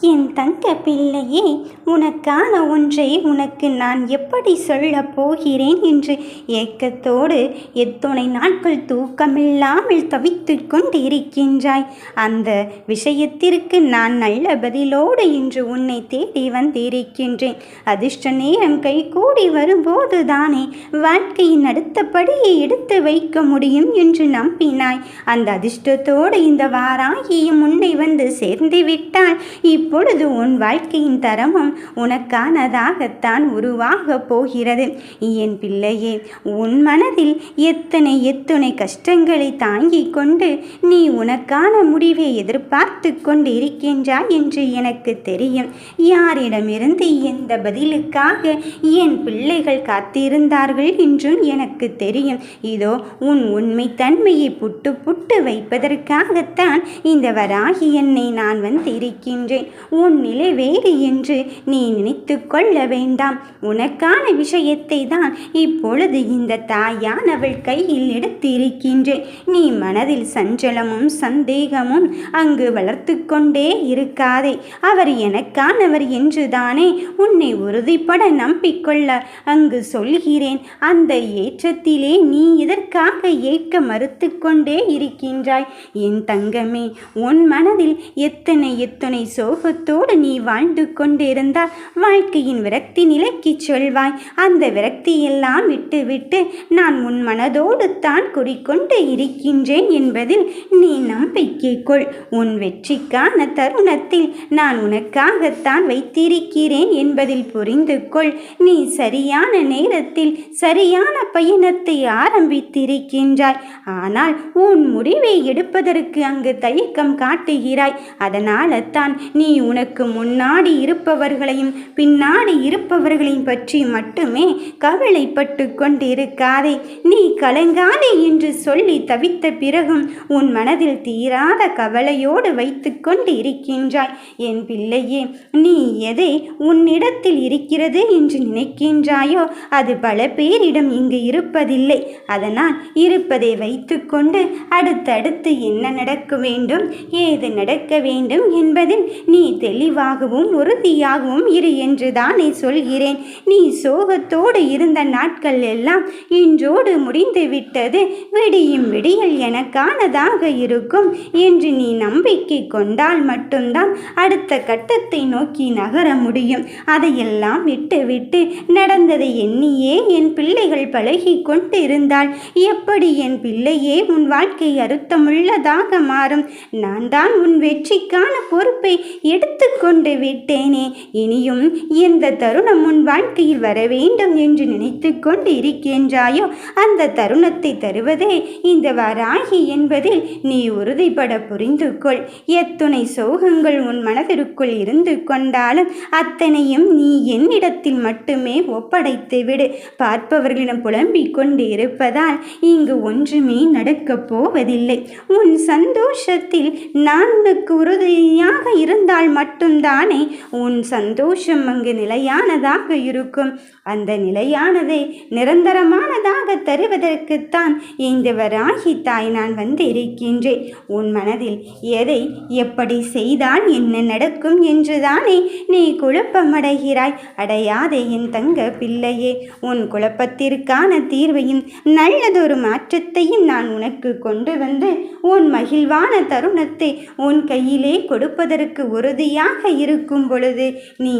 என் தங்க பிள்ளையே உனக்கான ஒன்றை உனக்கு நான் எப்படி சொல்லப் போகிறேன் என்று ஏக்கத்தோடு எத்துணை நாட்கள் தூக்கமில்லாமல் தவித்து கொண்டிருக்கின்றாய். அந்த விஷயத்திற்கு நான் நல்ல பதிலோடு இன்று உன்னை தேடி வந்திருக்கின்றேன். அதிர்ஷ்ட நேரம் கைகூடி வரும்போது தானே வாழ்க்கையின் அடுத்தபடியை எடுத்து வைக்க முடியும் என்று நம்பினாய். அந்த அதிர்ஷ்டத்தோடு இந்த வாராகியும் உன்னை வந்து சேர்ந்து விட்டால் இப்பொழுது உன் வாழ்க்கையின் தரமும் உனக்கானதாகத்தான் உருவாக போகிறது. என் பிள்ளையே உன் மனதில் எத்தனை எத்தனை கஷ்டங்களை தாங்கிக் கொண்டு நீ உனக்கான முடிவை எதிர்பார்த்து கொண்டு இருக்கின்றாய் என்று எனக்கு தெரியும். யாரிடமிருந்து எந்த பதிலுக்காக என் பிள்ளைகள் காத்திருந்தார்கள் என்றும் எனக்கு தெரியும். இதோ உன் உண்மை தன்மையை புட்டு புட்டு வைப்பதற்காகத்தான் இந்த வராகி என்னை நான் வந்திருக்கின்றேன். உன் நிலை வேறு என்று நீ நினைத்து கொள்ள வேண்டாம். உனக்கான விஷயத்தை தான் இப்பொழுது இந்த தாயானவள் கையில் எடுத்திருக்கின்றேன். நீ மனதில் சஞ்சலமும் சந்தேகமும் அங்கு வளர்த்து கொண்டே இருக்காதே. அவர் எனக்கானவர் என்று தானே உன்னை உறுதிப்பட நம்பிக்கொள்ள அங்கு சொல்கிறேன். அந்த ஏற்றத்திலே நீ இதற்காக ஏற்க மறுத்து கொண்டே இருக்கின்றாய்? என் தங்கமே உன் மனதில் எத்தனை எத்தனை சோகத்தோடு நீ வாழ்ந்து கொண்டிருந்தால் வாழ்க்கையின் விரக்தி நிலைக்கு சொல்வாய். அந்த விரக்தியெல்லாம் விட்டுவிட்டு நான் உன் மனதோடு தான் குறிக்கொண்டு இருக்கின்றேன் என்பதில் நீ நம்பிக்கை கொள். உன் வெற்றிக்கான தருணத்தில் நான் உனக்காகத்தான் வைத்திருக்கிறேன் என்பதில் புரிந்து கொள். நீ சரியான நேரத்தில் சரியான பயணத்தை ஆரம்பித்திருக்கின்றாய். ஆனால் உன் முடிவை எடுப்பதற்கு அங்கு தயக்கம் காட்டுகிறாய். அதனால தான் நீ உனக்கு முன்னாடி இருப்பவர்களையும் பின்னாடி இருப்பவர்களையும் பற்றி மட்டுமே கவலைப்பட்டு கொண்டிருக்காதே. நீ கலங்காதே என்று சொல்லி தவித்த பிறகும் உன் மனதில் தீராத கவலையோடு வைத்து கொண்டு இருக்கின்றாய் என் பிள்ளையே நீ எதை உன்னிடத்தில் இருக்கிறது என்று நினைக்கின்றாயோ அது பல பேரிடம் இங்கு இருப்பதில்லை. அதனால் இருப்பதை வைத்துக்கொண்டு அடுத்தடுத்து என்ன நடக்க வேண்டும் ஏது நடக்க வேண்டும் என்பதில் நீ தெளிவாகவும் உறுதியாகவும் இரு என்று தானே சொல்கிறேன். நீ சோகத்தோடு இருந்த நாட்கள் எல்லாம் இன்றோடு முடிந்து விட்டது. விடியும் விடியல் எனக்கானதாக இருக்கும் என்று நீ நம்பிக்கை கொண்டால் மட்டும்தான் அடுத்த கட்டத்தை நோக்கி நகர முடியும். அதையெல்லாம் விட்டுவிட்டு நடந்ததை எண்ணியே என் பிள்ளை அவள் பழகி கொண்டிருந்தாள் எப்படி என் பிள்ளையே உன் வாழ்க்கை அறுத்தமுள்ளதாக மாறும். நான் தான் உன் வெற்றிக்கான பொறுப்பை எடுத்துக்கொண்டு விட்டேனே. இனியும் எந்த தருணம் உன் வாழ்க்கையில் வர வேண்டும் என்று நினைத்து கொண்டு இருக்கின்றாயோ அந்த தருணத்தை தருவதே இந்த வராகி என்பதில் நீ உறுதிப்பட புரிந்து கொள் எத்துணை சோகங்கள் உன் மனதிற்குள் இருந்து கொண்டாலும் அத்தனையும் நீ என்னிடத்தில் மட்டுமே ஒப்படைத்து விடு பார்ப்பவர்களிடம் புலம்பிக் கொண்டிருப்பதால் இங்கு ஒன்றுமே நடக்கப் போவதில்லை. உன் சந்தோஷத்தில் நான் உனக்கு உறுதியாக இருந்தால் மட்டும்தானே உன் சந்தோஷம் அங்கு நிலையானதாக இருக்கும். அந்த நிலையானதை நிரந்தரமானதாக தருவதற்குத்தான் இந்த வராகி தாய் நான் வந்து இருக்கின்றேன் உன் மனதில் எதை எப்படி செய்தால் என்ன நடக்கும் என்றுதானே நீ குழப்பமடைகிறாய். அடையாதே என் தங்க பிள்ளையே உன் குழப்பத்தில் இதற்கான தீர்வையும் நல்லதொரு மாற்றத்தையும் நான் உனக்கு கொண்டு வந்து உன் மகிழ்வான தருணத்தை உன் கையிலே கொடுப்பதற்கு உறுதியாக இருக்கும் பொழுது நீ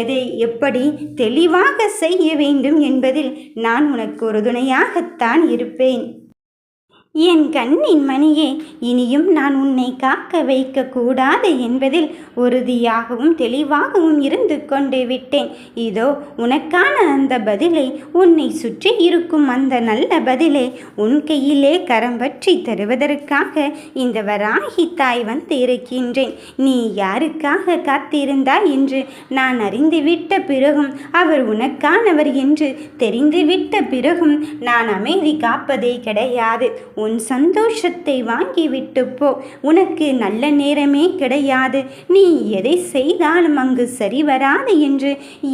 எதை எப்படி தெளிவாக செய்ய வேண்டும் என்பதில் நான் உனக்கு உறுதுணையாகத்தான் இருப்பேன். என் கண்ணின் மணியே இனியும் நான் உன்னை காக்க வைக்க கூடாது என்பதில் உறுதியாகவும் தெளிவாகவும் இருந்து கொண்டு விட்டேன். இதோ உனக்கான அந்த பதிலை உன்னை சுற்றி இருக்கும் அந்த நல்ல பதிலை உன் கையிலே கரம் பற்றி தருவதற்காக இந்த வராகி தாய் வந்து இருக்கின்றேன். நீ யாருக்காக காத்திருந்தாய் என்று நான் அறிந்துவிட்ட பிறகும் அவர் உனக்கானவர் என்று தெரிந்துவிட்ட பிறகும் நான் அமைதி காப்பதே கிடையாது. உன் சந்தோஷத்தை வாங்கிவிட்டு போ. உனக்கு நல்ல நேரமே கிடையாது. நீ எதை செய்தாலும் அங்கு சரி வராது என்று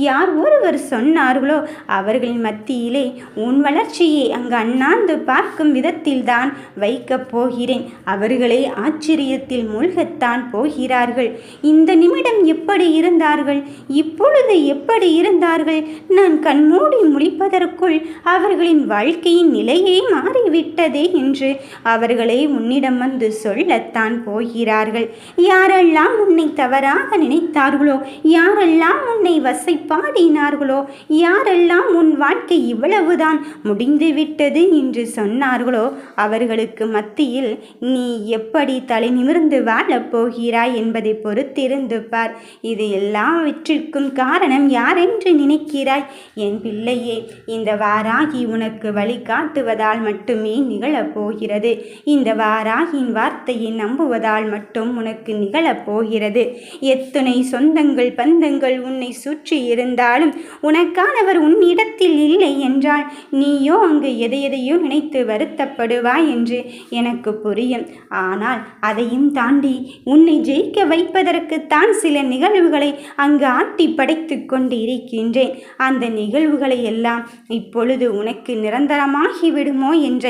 யார் ஒருவர் சொன்னார்களோ அவர்களின் மத்தியிலே உன் வளர்ச்சியை அங்கு அண்ணாந்து பார்க்கும் விதத்தில்தான் வைக்கப் போகிறேன். அவர்களே ஆச்சரியத்தில் மூழ்கத்தான் போகிறார்கள். இந்த நிமிடம் எப்படி இருந்தார்கள்? இப்பொழுது எப்படி இருந்தார்கள்? நான் கண்மூடி முடிப்பதற்குள் அவர்களின் வாழ்க்கையின் நிலையே மாறிவிட்டதே என்று அவர்களே உன்னிடம் வந்து சொல்லத்தான் போகிறார்கள். யாரெல்லாம் உன்னை தவறாக நினைத்தார்களோ யாரெல்லாம் உன்னை வசைப்பாடினார்களோ யாரெல்லாம் உன் வாழ்க்கை இவ்வளவுதான் முடிந்துவிட்டது என்று சொன்னார்களோ அவர்களுக்கு மத்தியில் நீ எப்படி தலை நிமிர்ந்து வாழப் போகிறாய் என்பதை பொறுத்திருந்து பார். இது எல்லாவற்றிற்கும் காரணம் யாரென்று நினைக்கிறாய்? என் பிள்ளையே இந்த வாராகி உனக்கு வழிகாட்டுவதால் மட்டுமே நிகழப்போ போகிறது. இந்த வாராகின் வார்த்தையை நம்புவதால் மட்டும் உனக்கு நிகழப்போகிறது எத்துணை எத்தனை சொந்தங்கள் பந்தங்கள் உன்னை சுற்றி இருந்தாலும் உனக்கானவர் உன்னிடத்தில் இல்லை என்றால் நீயோ அங்கு எதை எதையோ நினைத்து வருத்தப்படுவாய் என்று எனக்கு புரியும். ஆனால் அதையும் தாண்டி உன்னை ஜெயிக்க வைப்பதற்குத்தான் சில நிகழ்வுகளை அங்கு ஆட்டி படைத்து கொண்டு இருக்கின்றேன் அந்த நிகழ்வுகளை எல்லாம் இப்பொழுது உனக்கு நிரந்தரமாகிவிடுமோ என்ற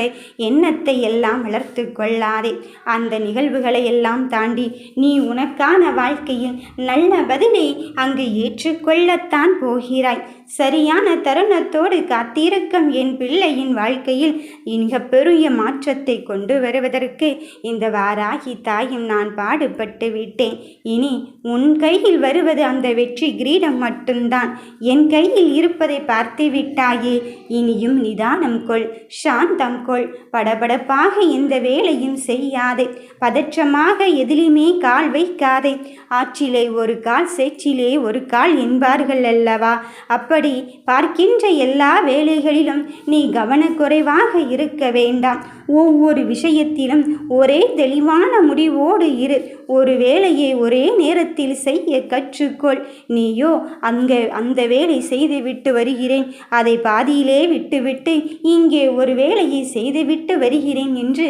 எண்ணத்தை எல்லாம் வளர்த்து கொள்ளாதே. அந்த நிகழ்வுகளை எல்லாம் தாண்டி நீ உனக்கான வாழ்க்கையில் நல்ல பதிலை அங்கு ஏற்றுக்கொள்ளத்தான் போகிறாய். சரியான தருணத்தோடு காத்திருக்கும் என் பிள்ளையின் வாழ்க்கையில் மிக பெரிய மாற்றத்தை கொண்டு வருவதற்கு இந்த வாராகி தாயும் நான் பாடுபட்டு விட்டேன். இனி உன் கையில் வருவது அந்த வெற்றி கிரீடம் மட்டும்தான். என் கையில் இருப்பதை பார்த்து விட்டாயே இனியும் நிதானம் கொள் சாந்தம் கொள். படபடப்பாக எந்த வேலையும் செய்யாதே பதற்றமாக எதிலுமே கால் வைக்காதே. ஆற்றிலே ஒரு கால் சேற்றிலே ஒரு கால் என்பார்கள் அல்லவா? அப்படி பார்க்கின்ற எல்லா வேலைகளிலும் நீ கவனக்குறைவாக இருக்க வேண்டாம். ஒவ்வொரு விஷயத்திலும் ஒரே தெளிவான முடிவோடு இரு. ஒரு வேலையை ஒரே நேரத்தில் செய்ய கற்றுக்கொள். நீயோ அங்கே அந்த வேலை செய்துவிட்டு வருகிறேன். அதை பாதியிலே விட்டுவிட்டு இங்கே ஒரு வேலையை செய்துவிட்டு வருகிறேன் என்று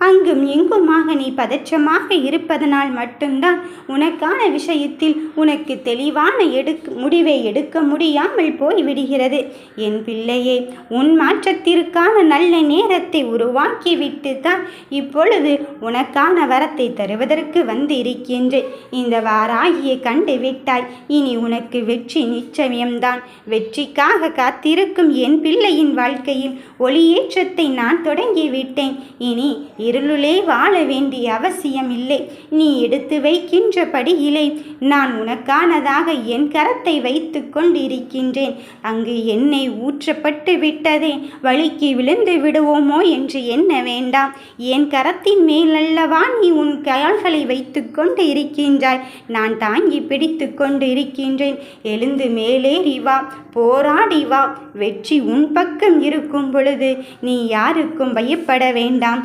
அங்கும் இங்குமாக நீ பதற்றமாக இருப்பதனால் மட்டும்தான் உனக்கான விஷயத்தில் உனக்கு தெளிவான எடுக்க முடிவை எடுக்க முடியாமல் போய்விடுகிறது. என் பிள்ளையே உன் மாற்றத்திற்கான நல்ல நேரத்தை உருவாக்கிவிட்டு தான் இப்பொழுது உனக்கான வரத்தை தருவதற்கு வந்து இருக்கின்றேன் இந்த வாராகியை கண்டு விட்டாய் இனி உனக்கு வெற்றி நிச்சயம்தான். வெற்றிக்காக காத்திருக்கும் என் பிள்ளையின் வாழ்க்கையில் ஒளியேற்றத்தை நான் தொடங்கிவிட்டேன். இனி இருளுளே வாழ வேண்டிய அவசியம் இல்லை நீ எடுத்து வைக்கின்ற படியிலே நான் உனக்கானதாக என் கரத்தை வைத்து கொண்டிருக்கின்றேன். அங்கு எண்ணெய் ஊற்றப்பட்டு விட்டதே. வழிக்கு விழுந்து விடுவோமோ என்று எண்ண வேண்டாம். என் கரத்தின் மேலல்லவா நீ உன் கால்களை வைத்து கொண்டு இருக்கின்றாய் நான் தாங்கி பிடித்து கொண்டு இருக்கின்றேன் எழுந்து மேலேறி வா. போராடி வா. வெற்றி உன் பக்கம் இருக்கும் பொழுது நீ யாருக்கும் பயப்பட வேண்டாம்.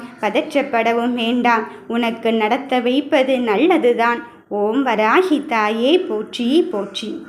பதற்றப்படவும் வேண்டாம். உனக்கு நடத்த வைப்பது நல்லதுதான். ஓம் வராகி தாயே போற்றி போற்றி.